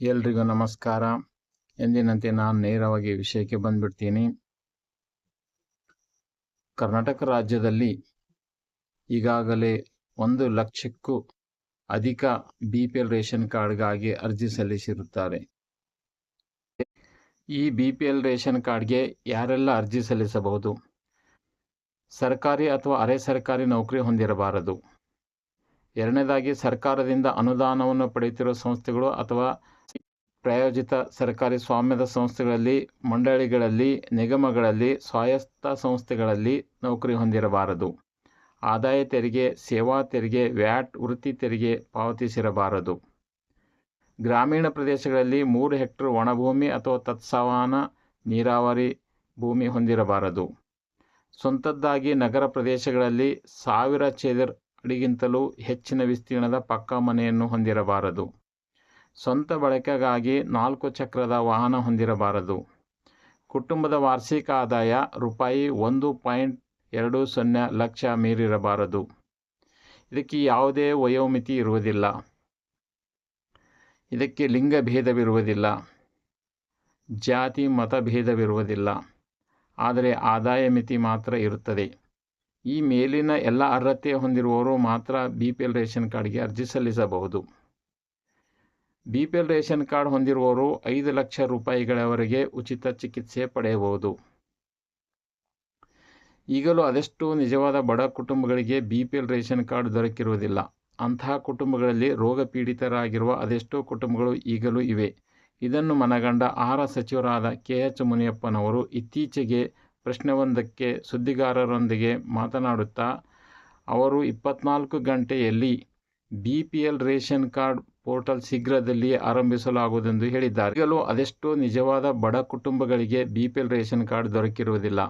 ಎಲ್ರಿಗೂ ನಮಸ್ಕಾರ. ಎಂದಿನಂತೆ ನಾನು ನೇರವಾಗಿ ವಿಷಯಕ್ಕೆ ಬಂದ್ಬಿಡ್ತೀನಿ. ಕರ್ನಾಟಕ ರಾಜ್ಯದಲ್ಲಿ ಈಗಾಗಲೇ ಒಂದು ಲಕ್ಷಕ್ಕೂ ಅಧಿಕ ಬಿ ಪಿ ಎಲ್ ರೇಷನ್ ಕಾರ್ಡ್ಗಾಗಿ ಅರ್ಜಿ ಸಲ್ಲಿಸಿರುತ್ತಾರೆ. ಈ ಬಿ ಪಿ ಎಲ್ ರೇಷನ್ ಕಾರ್ಡ್ಗೆ ಯಾರೆಲ್ಲ ಅರ್ಜಿ ಸಲ್ಲಿಸಬಹುದು? ಸರ್ಕಾರಿ ಅಥವಾ ಅರೆ ಸರ್ಕಾರಿ ನೌಕರಿ ಹೊಂದಿರಬಾರದು. ಎರಡನೇದಾಗಿ ಸರ್ಕಾರದಿಂದ ಅನುದಾನವನ್ನು ಪಡೆಯುತ್ತಿರುವ ಸಂಸ್ಥೆಗಳು ಅಥವಾ ಪ್ರಾಯೋಜಿತ ಸರ್ಕಾರಿ ಸ್ವಾಮ್ಯದ ಸಂಸ್ಥೆಗಳಲ್ಲಿ, ಮಂಡಳಿಗಳಲ್ಲಿ, ನಿಗಮಗಳಲ್ಲಿ, ಸ್ವಾಯತ್ತ ಸಂಸ್ಥೆಗಳಲ್ಲಿ ನೌಕರಿ ಹೊಂದಿರಬಾರದು. ಆದಾಯ ತೆರಿಗೆ, ಸೇವಾ ತೆರಿಗೆ, ವ್ಯಾಟ್ ವೃತ್ತಿ ತೆರಿಗೆ ಪಾವತಿಸಿರಬಾರದು. ಗ್ರಾಮೀಣ ಪ್ರದೇಶಗಳಲ್ಲಿ ಮೂರು ಹೆಕ್ಟರ್ ಒಣಭೂಮಿ ಅಥವಾ ತತ್ಸವಾನ ನೀರಾವರಿ ಭೂಮಿ ಹೊಂದಿರಬಾರದು. ಸ್ವಂತದ್ದಾಗಿ ನಗರ ಪ್ರದೇಶಗಳಲ್ಲಿ ಸಾವಿರ ಚೇದರ್ ಅಡಿಗಿಂತಲೂ ಹೆಚ್ಚಿನ ವಿಸ್ತೀರ್ಣದ ಪಕ್ಕಾ ಮನೆಯನ್ನು ಹೊಂದಿರಬಾರದು. ಸ್ವಂತ ಬಳಕೆಗಾಗಿ ನಾಲ್ಕು ಚಕ್ರದ ವಾಹನ ಹೊಂದಿರಬಾರದು. ಕುಟುಂಬದ ವಾರ್ಷಿಕ ಆದಾಯ ರೂಪಾಯಿ ಒಂದು ಪಾಯಿಂಟ್ ಎರಡು ಸೊನ್ನೆ ಲಕ್ಷ ಮೀರಿರಬಾರದು. ಇದಕ್ಕೆ ಯಾವುದೇ ವಯೋಮಿತಿ ಇರುವುದಿಲ್ಲ. ಇದಕ್ಕೆ ಲಿಂಗ ಭೇದವಿರುವುದಿಲ್ಲ. ಜಾತಿ ಮತಭೇದವಿರುವುದಿಲ್ಲ ಆದರೆ ಆದಾಯ ಮಿತಿ ಮಾತ್ರ ಇರುತ್ತದೆ. ಈ ಮೇಲಿನ ಎಲ್ಲ ಅರ್ಹತೆ ಹೊಂದಿರುವವರು ಮಾತ್ರ ಬಿ ಪಿ ಎಲ್ ರೇಷನ್ ಕಾರ್ಡ್ಗೆ ಅರ್ಜಿ ಸಲ್ಲಿಸಬಹುದು. B P L ration card ಹೊಂದಿರುವವರು ಐದು ಲಕ್ಷ ರೂಪಾಯಿಗಳವರೆಗೆ ಉಚಿತ ಚಿಕಿತ್ಸೆ ಪಡೆಯಬಹುದು. ಈಗಲೂ ಅದೆಷ್ಟು ನಿಜವಾದ ಬಡ ಕುಟುಂಬಗಳಿಗೆ B P L ration card ದೊರಕಿರುವುದಿಲ್ಲ. ಅಂತಹ ಕುಟುಂಬಗಳಲ್ಲಿ ರೋಗ ಪೀಡಿತರಾಗಿರುವ ಅದೆಷ್ಟೋ ಕುಟುಂಬಗಳು ಈಗಲೂ ಇವೆ. ಇದನ್ನು ಮನಗಂಡ ಆಹಾರ ಸಚಿವರಾದ ಕೆ ಎಚ್ ಮುನಿಯಪ್ಪನವರು ಇತ್ತೀಚೆಗೆ ಪ್ರಶ್ನೆವೊಂದಕ್ಕೆ ಸುದ್ದಿಗಾರರೊಂದಿಗೆ ಮಾತನಾಡುತ್ತಾ, ಅವರು ಇಪ್ಪತ್ನಾಲ್ಕು ಗಂಟೆಯಲ್ಲಿ B P L ration card portal ಶೀಘ್ರದಲ್ಲಿ ಆರಂಭಿಸಲಾಗುವುದೆಂದು ಹೇಳಿದ್ದಾರೆ. ಈಗಲೂ ಅದೆಷ್ಟೋ ನಿಜವಾದ ಬಡ ಕುಟುಂಬಗಳಿಗೆ B P L ration card ದೊರಕಿರುವುದಿಲ್ಲ.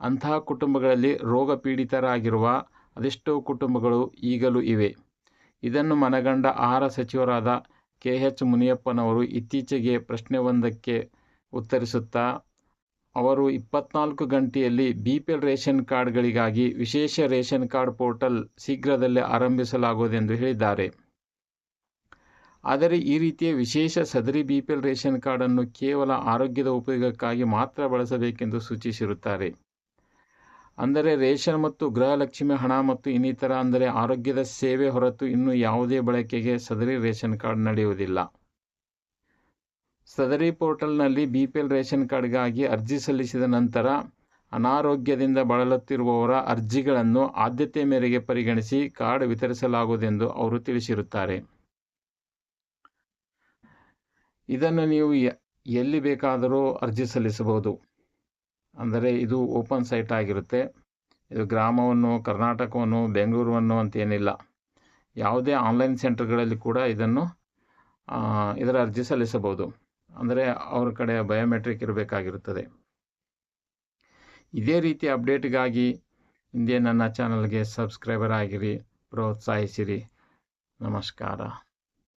ಅಂತಹ ಕುಟುಂಬಗಳಲ್ಲಿ ರೋಗ ಪೀಡಿತರಾಗಿರುವ ಅದೆಷ್ಟೋ ಕುಟುಂಬಗಳು ಈಗಲೂ ಇವೆ. ಇದನ್ನು ಮನಗಂಡ ಆಹಾರ ಸಚಿವರಾದ ಕೆ. ಎಚ್. ಮುನಿಯಪ್ಪನವರು ಇತ್ತೀಚೆಗೆ ಪ್ರಶ್ನೆಯೊಂದಕ್ಕೆ ಉತ್ತರಿಸುತ್ತಾ, ಅವರು ಇಪ್ಪತ್ನಾಲ್ಕು ಗಂಟೆಯಲ್ಲಿ ಬಿ ಪಿ ಎಲ್ ರೇಷನ್ ಕಾರ್ಡ್ಗಳಿಗಾಗಿ ವಿಶೇಷ ರೇಷನ್ ಕಾರ್ಡ್ ಪೋರ್ಟಲ್ ಶೀಘ್ರದಲ್ಲೇ ಆರಂಭಿಸಲಾಗುವುದೆಂದು ಹೇಳಿದ್ದಾರೆ. ಆದರೆ ಈ ರೀತಿಯ ವಿಶೇಷ ಸದರಿ ಬಿ ಪಿ ಎಲ್ ರೇಷನ್ ಕಾರ್ಡನ್ನು ಕೇವಲ ಆರೋಗ್ಯದ ಉಪಯೋಗಕ್ಕಾಗಿ ಮಾತ್ರ ಬಳಸಬೇಕೆಂದು ಸೂಚಿಸಿರುತ್ತಾರೆ. ಅಂದರೆ ರೇಷನ್ ಮತ್ತು ಗೃಹಲಕ್ಷ್ಮಿ ಹಣ ಮತ್ತು ಇನ್ನಿತರ ಅಂದರೆ ಆರೋಗ್ಯದ ಸೇವೆ ಹೊರತು ಇನ್ನೂ ಯಾವುದೇ ಬಳಕೆಗೆ ಸದರಿ ರೇಷನ್ ಕಾರ್ಡ್ ನಡೆಯುವುದಿಲ್ಲ. ಸದರಿ ಪೋರ್ಟಲ್ನಲ್ಲಿ ಬಿ ಪಿ ಎಲ್ ರೇಷನ್ ಕಾರ್ಡ್ಗಾಗಿ ಅರ್ಜಿ ಸಲ್ಲಿಸಿದ ನಂತರ ಅನಾರೋಗ್ಯದಿಂದ ಬಳಲುತ್ತಿರುವವರ ಅರ್ಜಿಗಳನ್ನು ಆದ್ಯತೆ ಮೇರೆಗೆ ಪರಿಗಣಿಸಿ ಕಾರ್ಡ್ ವಿತರಿಸಲಾಗುವುದೆಂದು ಅವರು ತಿಳಿಸಿರುತ್ತಾರೆ. ಇದನ್ನು ನೀವು ಎಲ್ಲಿ ಬೇಕಾದರೂ ಅರ್ಜಿ ಸಲ್ಲಿಸಬಹುದು. ಅಂದರೆ ಇದು ಓಪನ್ ಸೈಟ್ ಆಗಿರುತ್ತೆ. ಇದು ಗ್ರಾಮವನ್ನು, ಕರ್ನಾಟಕವನ್ನು, ಬೆಂಗಳೂರನ್ನು ಅಂತೇನಿಲ್ಲ ಯಾವುದೇ ಆನ್ಲೈನ್ ಸೆಂಟರ್ಗಳಲ್ಲಿ ಕೂಡ ಇದನ್ನು ಇದರ ಅರ್ಜಿ ಸಲ್ಲಿಸಬಹುದು. ಅಂದರೆ ಅವ್ರ ಕಡೆ ಬಯೋಮೆಟ್ರಿಕ್ ಇರಬೇಕಾಗಿರುತ್ತದೆ. ಇದೇ ರೀತಿ ಅಪ್ಡೇಟ್ಗಾಗಿ ಹಿಂದೆ ನನ್ನ ಚಾನಲ್ಗೆ ಸಬ್ಸ್ಕ್ರೈಬರ್ ಆಗಿರಿ, ಪ್ರೋತ್ಸಾಹಿಸಿರಿ. ನಮಸ್ಕಾರ.